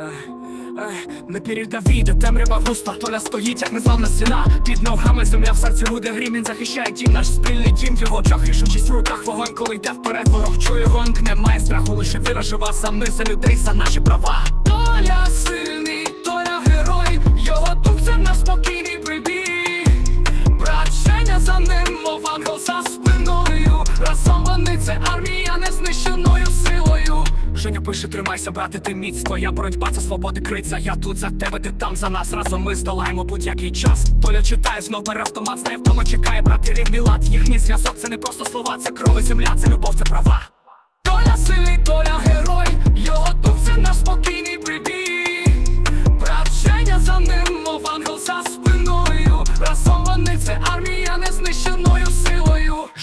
Ех, ех, Не передаві, де темрява густа Толя стоїть, як незламна стіна. Під ногами земля в серці буде грім Він захищає дім, наш спільний дім В його очах і шучість в руках вогонь Коли йде вперед, ворог чує гонг Немає страху, лише віра жива. Саме за людей, за наші права. Толя сильний, Толя герой Його дух це наш спокійний прибій Прощення за ним, мов ангел тримайся, брати, ти міць Твоя боротьба це свободи криця Я тут за тебе, ти там за нас. Разом ми здолаємо будь-який час. Толя читає, знов бере автомат, знає вдома чекає, брати рівний лад. Їхній зв'язок це не просто слова, це кров і земля, це любов, це права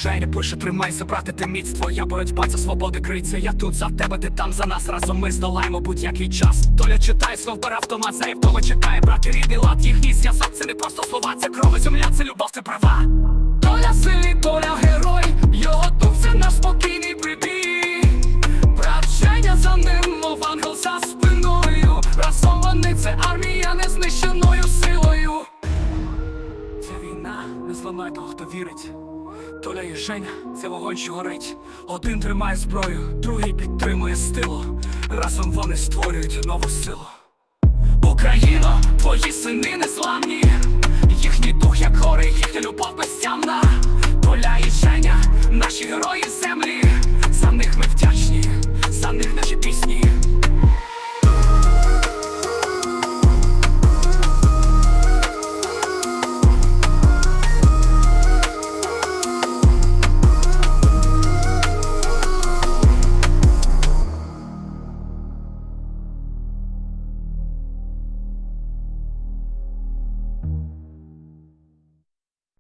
Женя пише, тримайся, брате, ти міць Твоя боротьба це свободи криця Я тут за тебе, ти там за нас. Разом ми здолаємо будь-який час Толя читає, знов бере автомат, за вдома чекає, брати рідний лад Їхній зв'язок це не просто слова, це кров земля, це любов, це права. Толя сильний, Толя герой, його дух це наш спокійний прибій Прощення за ним, мов ангел за спиною. Разом вони це армія незнищеною силою. Ця війна не зламає того, хто вірить Толя і Женя, це вогонь, що горить. Один тримає зброю, другий підтримує стилу Разом вони створюють нову силу. Україно, твої сини незламні. Їхній дух, як гори, їхня любов безтямна